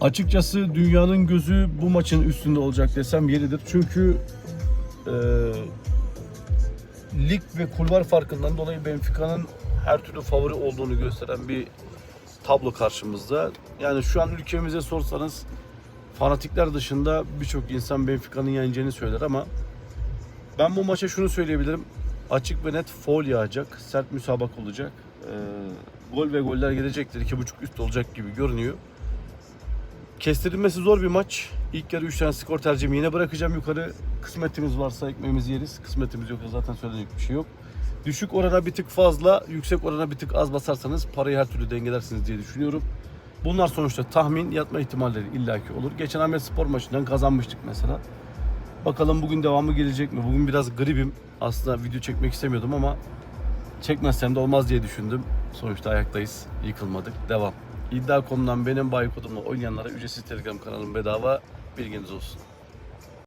Açıkçası dünyanın gözü bu maçın üstünde olacak desem yeridir. Çünkü e, lig ve kulvar farkından dolayı Benfica'nın her türlü favori olduğunu gösteren bir tablo karşımızda. Yani şu an ülkemize sorsanız fanatikler dışında birçok insan Benfica'nın yeneceğini söyler ama ben bu maça şunu söyleyebilirim. Açık ve net foul yağacak. Sert müsabak olacak. Ee, gol ve goller gelecektir. 2.5 üst olacak gibi görünüyor. Kestirilmesi zor bir maç. İlk yarı 3 tane skor tercihimi yine bırakacağım yukarı. Kısmetimiz varsa ekmeğimizi yeriz. Kısmetimiz yoksa zaten söyleyecek bir şey yok. Düşük orana bir tık fazla, yüksek orana bir tık az basarsanız parayı her türlü dengelersiniz diye düşünüyorum. Bunlar sonuçta tahmin yatma ihtimalleri illaki olur. Geçen Ahmet Spor maçından kazanmıştık mesela. Bakalım bugün devamı gelecek mi? Bugün biraz gribim. Aslında video çekmek istemiyordum ama çekmezsem de olmaz diye düşündüm. Sonuçta ayaktayız. Yıkılmadık. Devam. İddia.com'dan benim bay kodumla oynayanlara ücretsiz Telegram kanalım bedava. Bilginiz olsun.